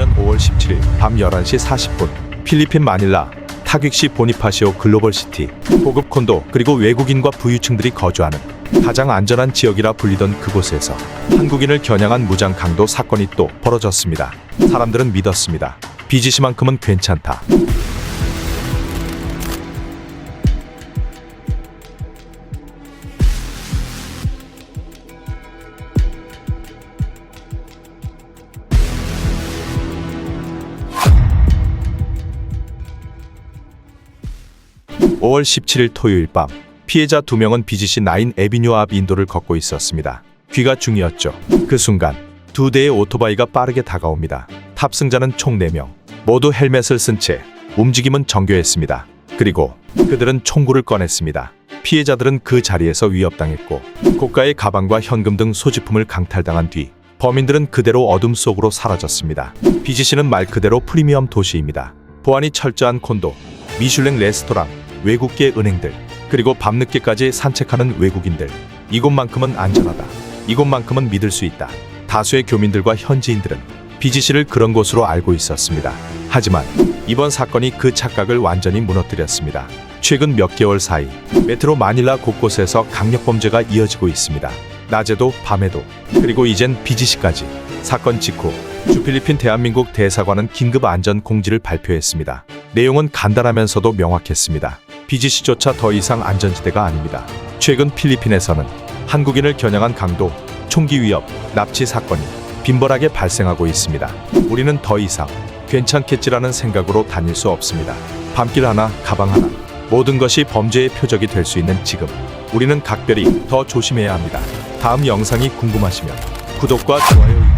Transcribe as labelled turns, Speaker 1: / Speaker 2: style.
Speaker 1: 2015년 5월 17일 밤 11시 40분 필리핀 마닐라 타깃시 보니파시오 글로벌 시티 고급 콘도 그리고 외국인과 부유층들이 거주하는 가장 안전한 지역이라 불리던 그곳에서 한국인을 겨냥한 무장 강도 사건이 또 벌어졌습니다. 사람들은 믿었습니다. BGC만큼은 괜찮다. (5월 17일) 토요일 밤 피해자 두 명은 BGC 9 에비뉴 앞 인도를 걷고 있었습니다. 귀가 중이었죠. 그 순간 두 대의 오토바이가 빠르게 다가옵니다. 탑승자는 총 4명. 모두 헬멧을 쓴 채 움직임은 정교했습니다. 그리고 그들은 총구를 꺼냈습니다. 피해자들은 그 자리에서 위협당했고 고가의 가방과 현금 등 소지품을 강탈당한 뒤 범인들은 그대로 어둠 속으로 사라졌습니다. BGC는 말 그대로 프리미엄 도시입니다. 보안이 철저한 콘도, 미슐랭 레스토랑, 외국계 은행들, 그리고 밤늦게까지 산책하는 외국인들. 이곳만큼은 안전하다. 이곳만큼은 믿을 수 있다. 다수의 교민들과 현지인들은 BGC를 그런 곳으로 알고 있었습니다. 하지만 이번 사건이 그 착각을 완전히 무너뜨렸습니다. 최근 몇 개월 사이 메트로 마닐라 곳곳에서 강력 범죄가 이어지고 있습니다. 낮에도 밤에도 그리고 이젠 BGC까지 사건 직후 주필리핀 대한민국 대사관은 긴급 안전 공지를 발표했습니다. 내용은 간단하면서도 명확했습니다. BGC조차 더 이상 안전지대가 아닙니다. 최근 필리핀에서는 한국인을 겨냥한 강도, 총기 위협, 납치 사건이 빈번하게 발생하고 있습니다. 우리는 더 이상 괜찮겠지라는 생각으로 다닐 수 없습니다. 밤길 하나, 가방 하나, 모든 것이 범죄의 표적이 될 수 있는 지금, 우리는 각별히 더 조심해야 합니다. 다음 영상이 궁금하시면 구독과 좋아요